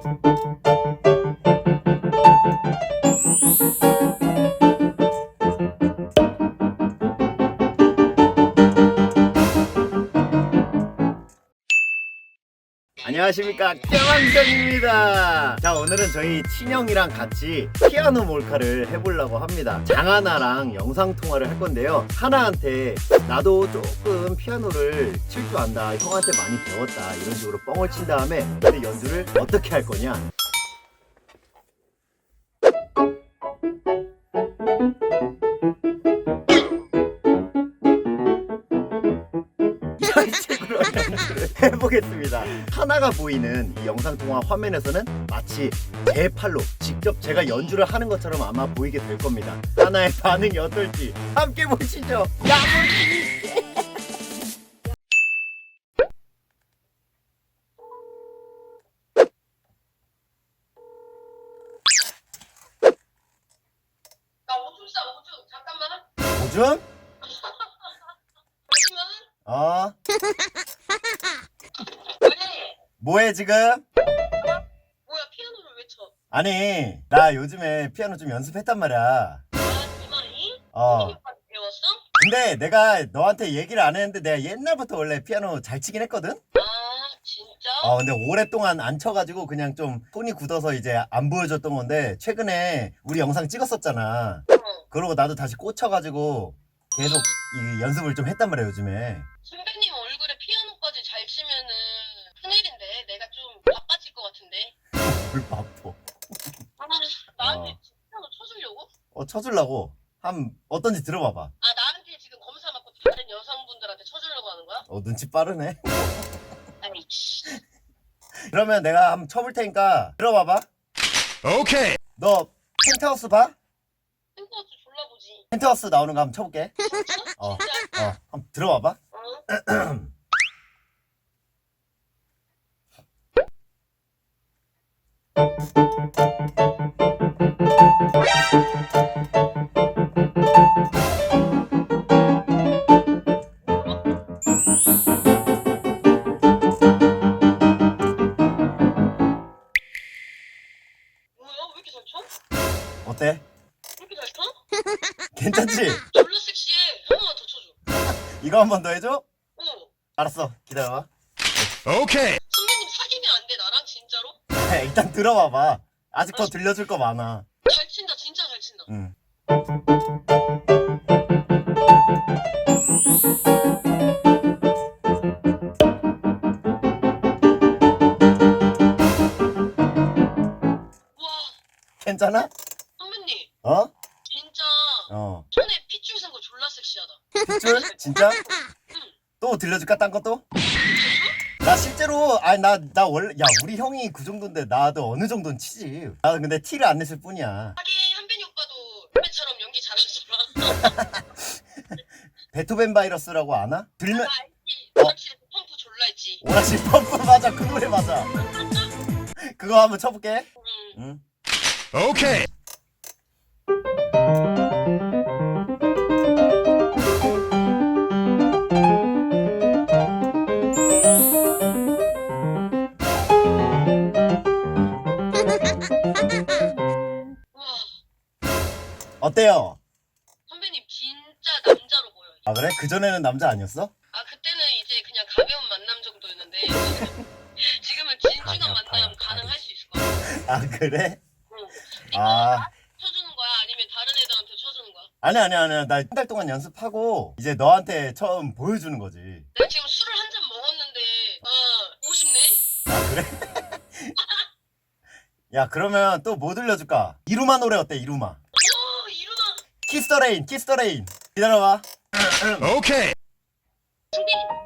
Thank you. 안녕하십니까. 깨왕정입니다. 자 오늘은 저희 친형이랑 같이 피아노 몰카를 해보려고 합니다. 장하나랑 영상통화를 할 건데요. 하나한테 나도 조금 피아노를 칠 줄 안다. 형한테 많이 배웠다. 이런 식으로 뻥을 친 다음에 근데 연주를 어떻게 할 거냐 해보겠습니다. 하나가 보이는 이 영상통화 화면에서는 마치 제 팔로 직접 제가 연주를 하는 것처럼 아마 보이게 될 겁니다. 하나의 반응이 어떨지 함께 보시죠. 야무지! 나 오줌 싸 오줌 잠깐만 어? 왜 뭐해 지금? 뭐야 피아노를 왜 쳐? 아니 나 요즘에 피아노 좀 연습했단 말이야. 아 이만희? 어. 배웠어? 근데 내가 너한테 얘기를 안 했는데 내가 옛날부터 원래 피아노 잘 치긴 했거든? 아 진짜? 어 근데 오랫동안 안 쳐가지고 그냥 좀 손이 굳어서 이제 안 보여줬던 건데 최근에 우리 영상 찍었었잖아 어. 그러고 나도 다시 꽂혀가지고 계속 이 연습을 좀 했단 말이야 요즘에 선배님 얼굴에 피아노까지 잘 치면은 큰일인데 내가 좀 바빠질 것 같은데 물 바빠 아 나한테 어. 피아노 쳐주려고? 어 쳐주려고 한 어떤지 들어봐봐 아 나한테 지금 검사 받고 다른 여성분들한테 쳐주려고 하는 거야? 어 눈치 빠르네 아니 씨. 그러면 내가 한번 쳐볼 테니까 들어봐봐 Okay. 너 펜트하우스 봐? 펜트하우스 졸라 보지 펜트하우스 나오는 거 한번 쳐볼게 진짜? 어. 어 한번 들어봐봐 어? 뭐야 왜 이렇게 잘 쳐? 어때? 왜 이렇게 잘 쳐? 괜찮지? 졸라 섹시해 한 번만 더 쳐줘 이거 한 번 더 해줘? 어 알았어 기다려봐. 선배 일단 들어봐봐 아직 더 들려줄 거 많아 잘 친다 진짜 잘 친다 응. 우와 괜찮아? 선배님 어? 진짜 어. 손에 핏줄 센거 졸라 섹시하다 핏줄? 진짜? 또 들려줄까 딴 것도? 나 실제로 아니 나 나 원래 야 우리 형이 그 정도인데 나도 어느 정도는 치지. 나는 근데 티를 안 냈을 뿐이야. 하긴 한빈이 오빠도 선배처럼 연기 잘하시잖아. 베토벤 바이러스라고 아나? 들면 나 알지. 어. 확실히 펌프 졸라 했지. 오라시 펌프 맞아. 그 노래 맞아. 그거 한번 쳐볼게. 응. 응. 우와 어때요? 선배님 진짜 남자로 보여 아 그래? 그 전에는 남자 아니었어? 아 그때는 이제 그냥 가벼운 만남 정도였는데 지금은 진중한 만남 가능할 수 있을 것 같아 아 그래? 응. 이거 아 쳐주는 거야 아니면 다른 애들한테 쳐주는 거야 아니야 아니야 아니야 나한 달 동안 연습하고 이제 너한테 처음 보여주는 거지 내가 지금 술을 한 잔 먹었는데 아 보고 싶네 아 그래? 야 그러면 또 뭐 들려줄까? 이루마 노래 어때 이루마 키스 더 레인 키스 더 레인 기다려봐 Okay. 승빈이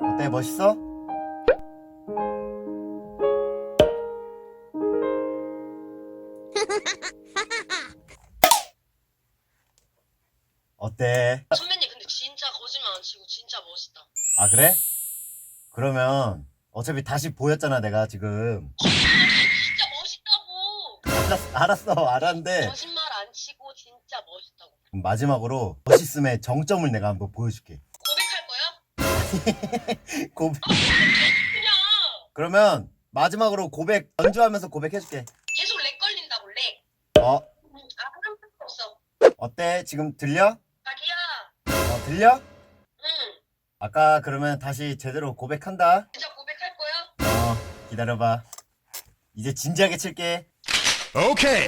어때 멋있어? 어때? 선배님 근데 멋있다. 아 그래? 그러면 어차피 다시 보였잖아 내가 지금 진짜 멋있다고. 알았어 알았어 알았는데 거짓말 안 치고 진짜 멋있다고. 그럼 마지막으로 멋있음의 정점을 내가 한번 보여줄게 고백할 거야? 고... 그냥 그러면 마지막으로 고백 연주하면서 고백해줄게. 어 응, 아 그런 필요 없어. 어때 지금 들려? 자기야. 어 들려? 응. 아까 그러면 다시 제대로 고백한다 진짜 고백할 거야? 어 기다려봐 이제 진지하게 칠게 Okay.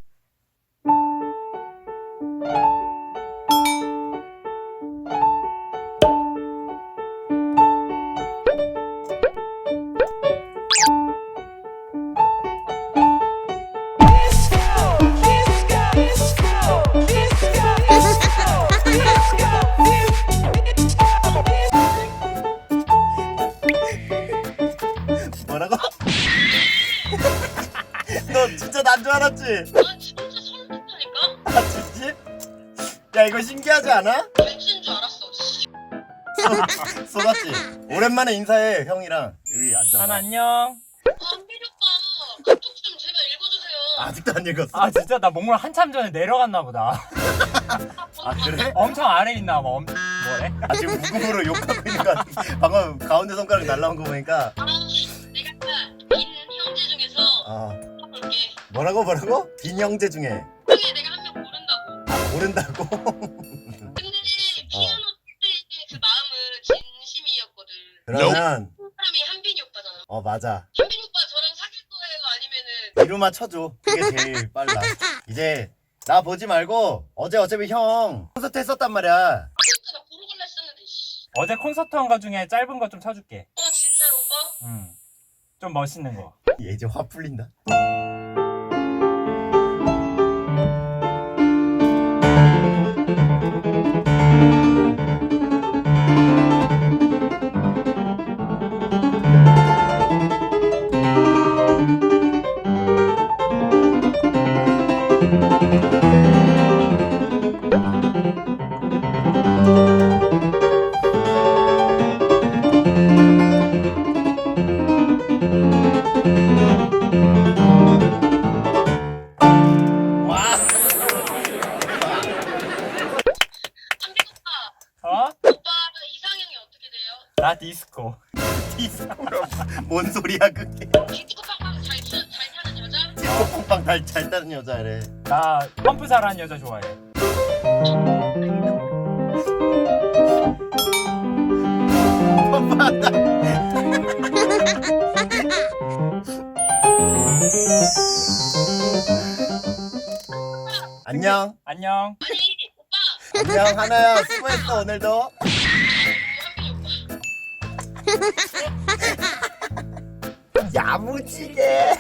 난줄 알았지? 아 진짜 설렜다니까? 아 진짜? 야 이거 신기하지 않아? 벤츠인 줄 알았어. 씨. 쏟았지? 오랜만에 인사해 형이랑 여기 앉아봐 한 안녕. 아 한빈 오빠 카톡 좀 제발 읽어주세요. 아직도 안 읽었어? 아 진짜 나 목물 한참 전에 내려갔나 보다. 아 그래? 엄청 아래 있나 봐. 엄... 뭐래? 아 지금 무궁으로 욕하고 있는 거 같아 방금 가운데 손가락 날라온 거 보니까 아 내가 빈 형제 중에서 아. 뭐라고 뭐라고? 빈 형제 중에 중에 내가 한명 모른다고. 아 모른다고? 근데 어. 피아노 칠때그 마음은 진심이었거든. 그러면 사람이 한빈이 오빠잖아. 어 맞아 한빈 오빠 저랑 사귈 거예요? 아니면은 이루마 쳐줘 그게 제일 빨라 이제 나 보지 말고 어제 어차피 형 콘서트 했었단 말이야 아까 나 보러 갈라 했었는데 씨. 어제 콘서트 한 거 중에 짧은 거좀 쳐줄게. 어 진짜로 오빠? 응. 좀 멋있는 거. 얘 이제 화 풀린다 와 오빠. 어? 오빠 이상형이 어떻게 돼요? 나 디스코. 디스코로 뭔 소리야 그게 디스코 팡팡 잘, 치- 잘 타는 여자? 디스코 팡팡 잘, 잘 따는 여자래 나 펌프 잘하는 여자 좋아해. 팡팡한다 안녕 안녕. 아니 오빠. 안녕 하나야 수고했어 오늘도. 야무지게